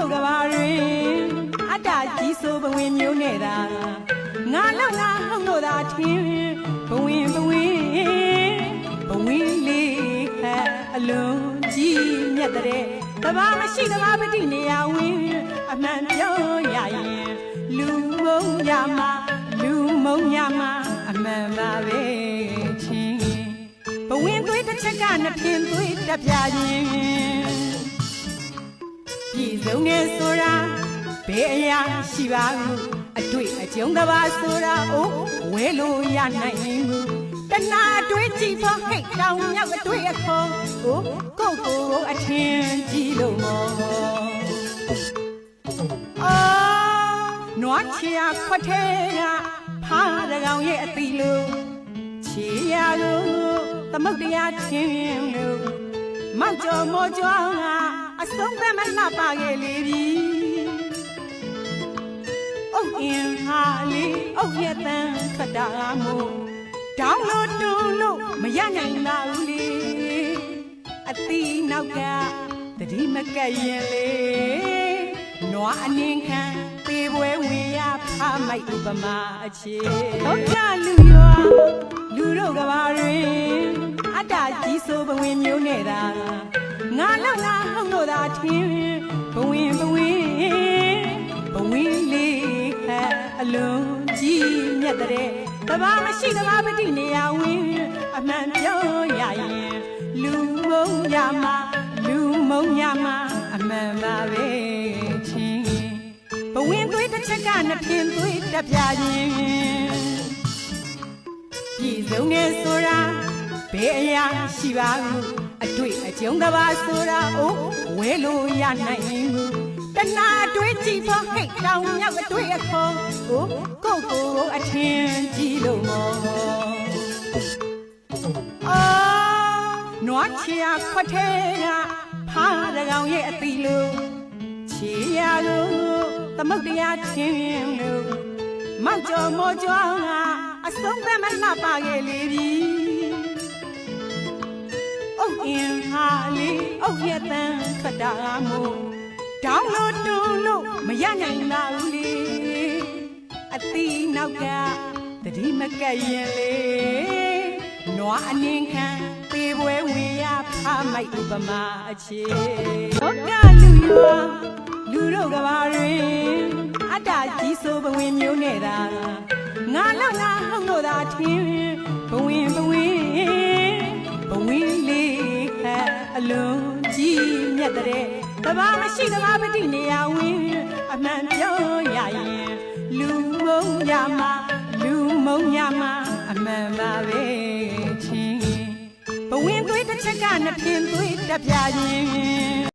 တို့ကဘာတွင်အတ္တကြီးဆိုဘဝင်မျိုးနဲ့သာငါလောက်ငါဟုတ်လို့သာထင်ဘဝင်ဘဝင်ဘဝင်လေးဟဲ့အလုံးကြီးမြတ်တဲ့တဘာမရှိတဘာပတိနေရဝင်အမှန်ပြောရရင်လူမုံရမှာလူမုံရမှာအမှန်ပါပဲချင်းဘဝင်သွေးတစ်ချက်ကနှစ်ဖြင်သွေးတက်ပြရင် ပြည်စုံနေဆိုတာဘယ်အရာရှိပါဘူးအတွေ့အကြုံကဘာဆိုတာအိုးဝဲလို့ရနိုင်ဘူးတနာအတွေ့ကြည့်ဖို့ဟိတ်တောင်မြောက်အတွေ့အခေါ်အိုးကိုယ့်ကိုယ်ကိုအထင်ကြီးလို့မောအာနွားချီယာခွက်ထဲကဖားတကောင်ရဲ့အတီလို့ချီယာကိုသမုတ်တရားချင်းလို့မောက်ကျော်မော်ကျော်က အဆုံးသတ်မလှပါခဲ့လေပြီ။အုတ်အင်ဟာလေးအုတ်ရတန်ထွက်တာမို့တောင်းလို့တူလို့မရနိုင်ပါဘူးလေ။အတီနောက်ကတတိမကက်ရင်လေ။နွားအနင်းခံပေပွဲဝင်ရဖားမိုက်ဥပမာအခြေ။ဟုတ်ကြလူရွာလူတို့ကဘာတွင်အတ္တကြီးဆိုဘဝင်မျိုးနဲ့သာ ငါလောက်ငါဟုတ်လို့သာထင်ဘဝင်ဘဝင်ဘဝင်လေးဟဲ့အလုံးကြီးမြတ်တဲ့တဘာမရှိတဘာပတိနေရဝင်အမှန်ပြောရရင်လူမုံရမှာလူမုံရမှာအမှန်ပါပဲချင်းဘဝင်သွေးတစ်ချက်ကနှစ်ဖြင်သွေးတက်ပြခြင်းပြည်စုံနေဆိုတာဘယ်အရာရှိပါဘူး အတွေ့အကြုံကဘာဆိုတာအိုးဝဲလို့ရနိုင်ဘူးတနာအတွေ့ကြည့်ဖို့ဟိတ်တောင်မြောက်အတွေ့အခေါ်အိုးကိုယ့်ကိုယ်ကိုအထင်ကြီးလို့မောအာနွားချီယာခွက်ထဲကဖားတကောင်ရဲ့အတီလို့ချီယာကိုသမုတ်တရားချင်းလို့မောက်ကျော်မော်ကျော်ကအဆုံးသတ်မလှပါခဲ့လေပြီ အုတ်အင်ဟာလေးအုတ်ရတန်ထွက်တာမို့တောင်းလို့တူလို့မရနိုင်ပါဘူးလေအတီနောက်ကတတိမကက်ရင်လေနွားအနင်းခံပေပွဲဝင်ရဖားမိုက်ဥပမာအခြေဟုတ်ကလူရွာလူတို့ကဘာတွင်အတ္တကြီးဆိုဘဝင်မျိုးနဲ့သာ လေးဟဲ့အလုံးကြီးမြတ်တဲ့တဘာမရှိတဘာပတိနေရဝင်အမှန်ပြောရရင်လူမုံရမှာလူမုံရမှာအမှန်ပါပဲချင်းဘဝင်သွေးတစ်ချက်ကနှစ်ဖြင်သွေးတက်ပြခြင်း